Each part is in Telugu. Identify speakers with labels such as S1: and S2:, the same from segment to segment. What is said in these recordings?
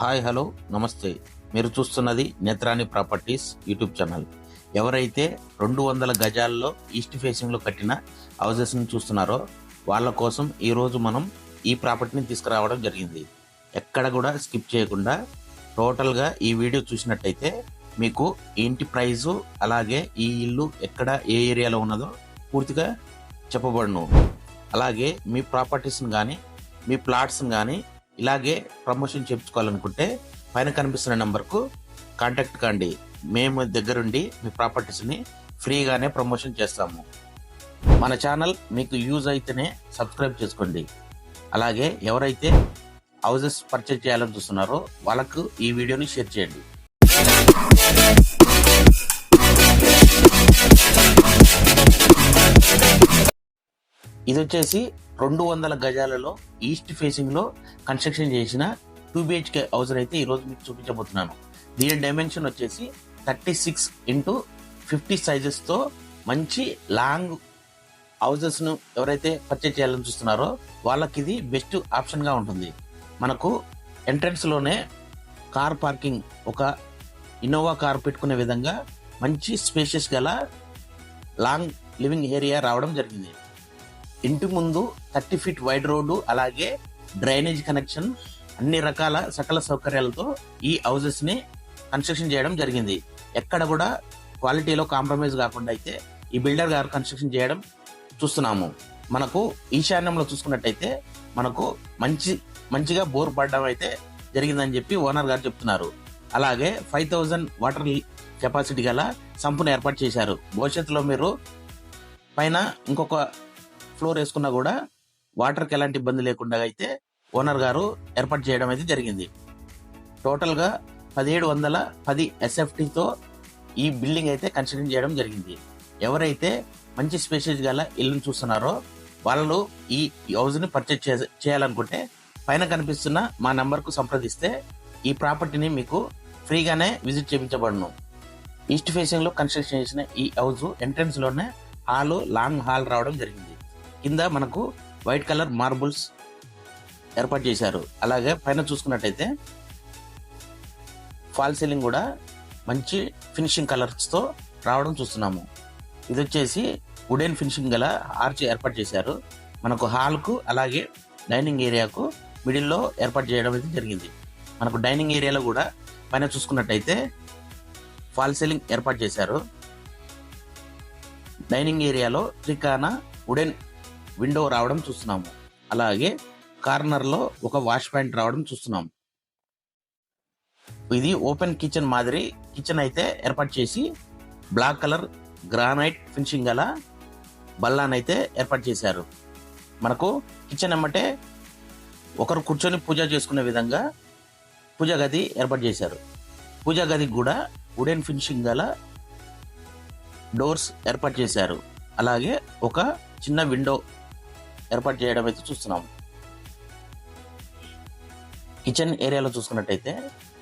S1: హాయ్ హలో నమస్తే. మీరు చూస్తున్నది నేత్రాని ప్రాపర్టీస్ యూట్యూబ్ ఛానల్. ఎవరైతే రెండు వందల గజాల్లో ఈస్ట్ ఫేసింగ్లో కట్టిన హౌజెస్ని చూస్తున్నారో వాళ్ళ కోసం ఈరోజు మనం ఈ ప్రాపర్టీని తీసుకురావడం జరిగింది. ఎక్కడ కూడా స్కిప్ చేయకుండా టోటల్గా ఈ వీడియో చూసినట్టయితే మీకు ఇంటి ప్రైజు అలాగే ఈ ఇల్లు ఎక్కడ ఏ ఏరియాలో ఉన్నదో పూర్తిగా చెప్పబడును. అలాగే మీ ప్రాపర్టీస్ని కానీ మీ ప్లాట్స్ని కానీ ఇలాగే ప్రమోషన్ చేయించుకోవాలనుకుంటే పైన కనిపిస్తున్న నెంబర్కు కాంటాక్ట్ కండి. మేము దగ్గరుండి మీ ప్రాపర్టీస్ని ఫ్రీగానే ప్రమోషన్ చేస్తాము. మన ఛానల్ మీకు యూజ్ అయితేనే సబ్స్క్రైబ్ చేసుకోండి. అలాగే ఎవరైతే హౌజెస్ పర్చేజ్ చేయాలని చూస్తున్నారో వాళ్ళకు ఈ వీడియోని షేర్ చేయండి. ఇది వచ్చేసి రెండు వందల గజాలలో ఈస్ట్ ఫేసింగ్లో కన్స్ట్రక్షన్ చేసిన టూ బిహెచ్కే హౌస్ అయితే ఈ రోజు మీకు చూపించబోతున్నాను. దీని డైమెన్షన్ వచ్చేసి థర్టీ సిక్స్ ఇంటూ ఫిఫ్టీ సైజెస్తో మంచి లాంగ్ హౌజెస్ను ఎవరైతే పర్చేజ్ చేయాలని చూస్తున్నారో వాళ్ళకి ఇది బెస్ట్ ఆప్షన్గా ఉంటుంది. మనకు ఎంట్రన్స్లోనే కార్ పార్కింగ్ ఒక ఇన్నోవా కార్ పెట్టుకునే విధంగా మంచి స్పేషియస్ గల లాంగ్ లివింగ్ ఏరియా రావడం జరిగింది. ఇంటి ముందు థర్టీ ఫీట్ వైడ్ రోడ్డు అలాగే డ్రైనేజ్ కనెక్షన్ అన్ని రకాల సకల సౌకర్యాలతో ఈ హౌజెస్ని కన్స్ట్రక్షన్ చేయడం జరిగింది. ఎక్కడ కూడా క్వాలిటీలో కాంప్రమైజ్ కాకుండా అయితే ఈ బిల్డర్ గారు కన్స్ట్రక్షన్ చేయడం చూస్తున్నాము. మనకు ఈశాన్యంలో చూసుకున్నట్టయితే మనకు మంచి మంచిగా బోర్ పడడం అయితే జరిగిందని చెప్పి ఓనర్ గారు చెప్తున్నారు. అలాగే ఫైవ్ థౌజండ్ వాటర్ కెపాసిటీ గల సంపును ఏర్పాటు చేశారు. భవిష్యత్తులో మీరు పైన ఇంకొక ఫ్లోర్ వేసుకున్నా కూడా వాటర్కి ఎలాంటి ఇబ్బంది లేకుండా అయితే ఓనర్ గారు ఏర్పాటు చేయడం అయితే జరిగింది. టోటల్గా పదిహేడు వందల పది ఎస్ఎఫ్టీతో ఈ బిల్డింగ్ అయితే కన్స్ట్రక్షన్ చేయడం జరిగింది. ఎవరైతే మంచి స్పేషియస్ గల ఇల్లును చూస్తున్నారో వాళ్ళు ఈ హౌస్ని పర్చేజ్ చే- చేయాలనుకుంటే పైన కనిపిస్తున్న మా నంబర్కు సంప్రదిస్తే ఈ ప్రాపర్టీని మీకు ఫ్రీగానే విజిట్ చేయించబడును. ఈస్ట్ ఫేసింగ్లో కన్స్ట్రక్షన్ చేసిన ఈ హౌస్ ఎంట్రన్స్లోనే హాలు హాల్ లాంగ్ హాల్ రావడం జరిగింది. కింద మనకు వైట్ కలర్ మార్బుల్స్ ఏర్పాటు చేశారు. అలాగే పైన చూసుకున్నట్టయితే ఫాల్ సీలింగ్ కూడా మంచి ఫినిషింగ్ కలర్స్తో రావడం చూస్తున్నాము. ఇది వచ్చేసి వుడెన్ ఫినిషింగ్ గల ఆర్చ్ ఏర్పాటు చేశారు. మనకు హాల్కు అలాగే డైనింగ్ ఏరియాకు మిడిల్లో ఏర్పాటు చేయడం అయితే జరిగింది. మనకు డైనింగ్ ఏరియాలో కూడా పైన చూసుకున్నట్టయితే ఫాల్ సీలింగ్ ఏర్పాటు చేశారు. డైనింగ్ ఏరియాలో త్రికాన వుడెన్ విండో రావడం చూస్తున్నాము. అలాగే కార్నర్లో ఒక వాష్ పాయింట్ రావడం చూస్తున్నాం ఇది ఓపెన్ కిచెన్ మాదిరి కిచెన్ అయితే ఏర్పాటు చేసి బ్లాక్ కలర్ గ్రానైట్ ఫినిషింగ్ గల బల్లానైతే ఏర్పాటు చేశారు. మనకు కిచెన్ ఎమ్మటే ఒకరు కూర్చొని పూజ చేసుకునే విధంగా పూజ గది ఏర్పాటు చేశారు. పూజ గదికి కూడా వుడెన్ ఫినిషింగ్ గల డోర్స్ ఏర్పాటు చేశారు. అలాగే ఒక చిన్న విండో ఏర్పాటు చేయడం అయితే చూస్తున్నాం. కిచెన్ ఏరియాలో చూసుకున్నట్టయితే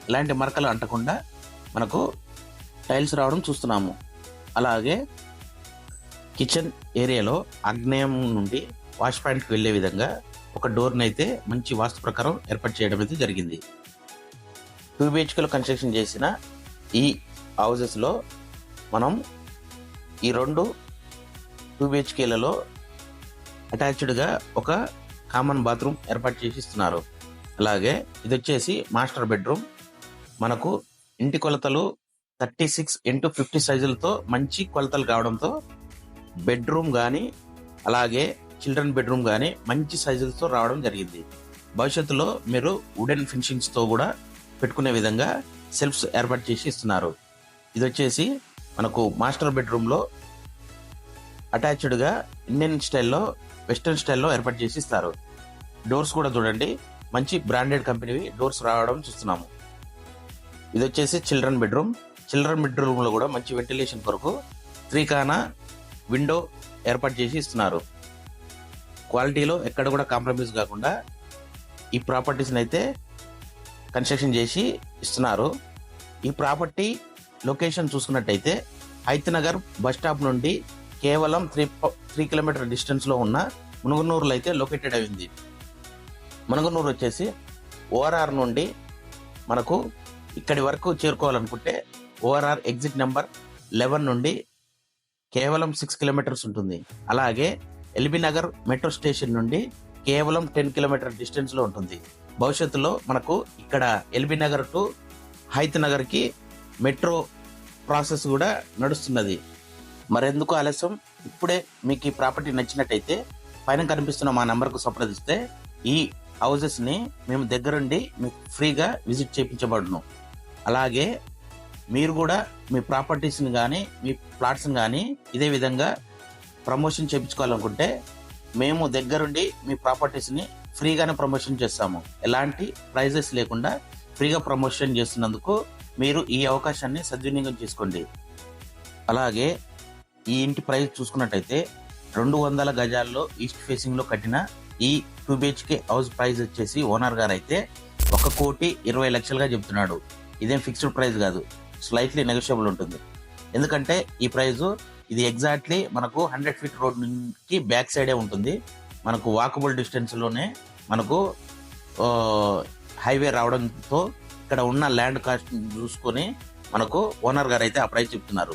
S1: ఇలాంటి మరకలు అంటకుండా మనకు టైల్స్ రావడం చూస్తున్నాము. అలాగే కిచెన్ ఏరియాలో ఆగ్నేయం నుండి వాష్ పాయింట్కి వెళ్ళే విధంగా ఒక డోర్ని అయితే మంచి వాస్తు ప్రకారం ఏర్పాటు చేయడం అయితే జరిగింది. టూ బిహెచ్కేలో కన్స్ట్రక్షన్ చేసిన ఈ హౌజెస్లో మనం ఈ రెండు టూ బిహెచ్కేలలో అటాచ్డ్గా ఒక కామన్ బాత్రూమ్ ఏర్పాటు చేసి ఇస్తున్నారు. అలాగే ఇది వచ్చేసి మాస్టర్ బెడ్రూమ్. మనకు ఇంటి కొలతలు థర్టీ సిక్స్ ఇంటూ ఫిఫ్టీ సైజులతో మంచి కొలతలు కావడంతో బెడ్రూమ్ కానీ అలాగే చిల్డ్రన్ బెడ్రూమ్ కానీ మంచి సైజులతో రావడం జరిగింది. భవిష్యత్తులో మీరు వుడెన్ ఫినిషింగ్స్తో కూడా పెట్టుకునే విధంగా సెల్ఫ్స్ ఏర్పాటు చేసి ఇస్తున్నారు. ఇది వచ్చేసి మనకు మాస్టర్ బెడ్రూమ్లో అటాచ్డ్గా ఇండియన్ స్టైల్లో వెస్ట్రన్ స్టైల్లో ఏర్పాటు చేసి ఇస్తారు. డోర్స్ కూడా చూడండి. మంచి బ్రాండెడ్ కంపెనీవి డోర్స్ రావడం చూస్తున్నాము. ఇది వచ్చేసి చిల్డ్రన్ బెడ్రూమ్. చిల్డ్రన్ బెడ్రూమ్లో కూడా మంచి వెంటిలేషన్ కొరకు త్రికాన విండో ఏర్పాటు చేసి ఇస్తున్నారు. క్వాలిటీలో ఎక్కడ కూడా కాంప్రమైజ్ కాకుండా ఈ ప్రాపర్టీస్ని అయితే కన్స్ట్రక్షన్ చేసి ఇస్తున్నారు. ఈ ప్రాపర్టీ లొకేషన్ చూసుకున్నట్టయితే హైతనగర్ బస్ స్టాప్ నుండి కేవలం త్రీ త్రీ కిలోమీటర్ డిస్టెన్స్లో ఉన్న మునుగునూరులో అయితే లొకేటెడ్ అయింది. మునుగునూరు వచ్చేసి ఓఆర్ఆర్ నుండి మనకు ఇక్కడి వరకు చేరుకోవాలనుకుంటే ఓఆర్ఆర్ ఎగ్జిట్ నెంబర్ లెవెన్ నుండి కేవలం సిక్స్ కిలోమీటర్స్ ఉంటుంది. అలాగే ఎల్బీ నగర్ మెట్రో స్టేషన్ నుండి కేవలం టెన్ కిలోమీటర్ డిస్టెన్స్లో ఉంటుంది. భవిష్యత్తులో మనకు ఇక్కడ ఎల్బీ నగర్ టు హైత్ నగర్కి మెట్రో ప్రాసెస్ కూడా నడుస్తున్నది. మరెందుకు ఆలస్యం? ఇప్పుడే మీకు ఈ ప్రాపర్టీ నచ్చినట్టయితే పైన కనిపిస్తున్న మా నంబర్కు సంప్రదిస్తే ఈ హౌసెస్ని మేము దగ్గరుండి మీకు ఫ్రీగా విజిట్ చేయించబడును. అలాగే మీరు కూడా మీ ప్రాపర్టీస్ని కానీ మీ ప్లాట్స్ని కానీ ఇదే విధంగా ప్రమోషన్ చేయించుకోవాలనుకుంటే మేము దగ్గరుండి మీ ప్రాపర్టీస్ని ఫ్రీగానే ప్రమోషన్ చేస్తాము. ఎలాంటి ప్రైజెస్ లేకుండా ఫ్రీగా ప్రమోషన్ చేస్తున్నందుకు మీరు ఈ అవకాశాన్ని సద్వినియోగం చేసుకోండి. అలాగే ఈ ఇంటి ప్రైస్ చూసుకున్నట్టయితే రెండు వందల గజాల్లో ఈస్ట్ ఫేసింగ్లో కట్టిన ఈ టూ బిహెచ్కే హౌస్ ప్రైస్ వచ్చేసి ఓనర్ గారు అయితే ఒక కోటి ఇరవై లక్షలుగా చెప్తున్నాడు. ఇదేం ఫిక్స్డ్ ప్రైస్ కాదు. స్లైట్లీ నెగోషియబుల్ ఉంటుంది. ఎందుకంటే ఈ ప్రైస్ ఇది ఎగ్జాక్ట్లీ మనకు హండ్రెడ్ ఫీట్ రోడ్ నుంచి బ్యాక్ సైడే ఉంటుంది. మనకు వాకబుల్ డిస్టెన్స్లోనే మనకు హైవే రావడంతో ఇక్కడ ఉన్న ల్యాండ్ కాస్ట్ చూసుకొని మనకు ఓనర్ గారు అయితే ఆ ప్రైస్ చెప్తున్నారు.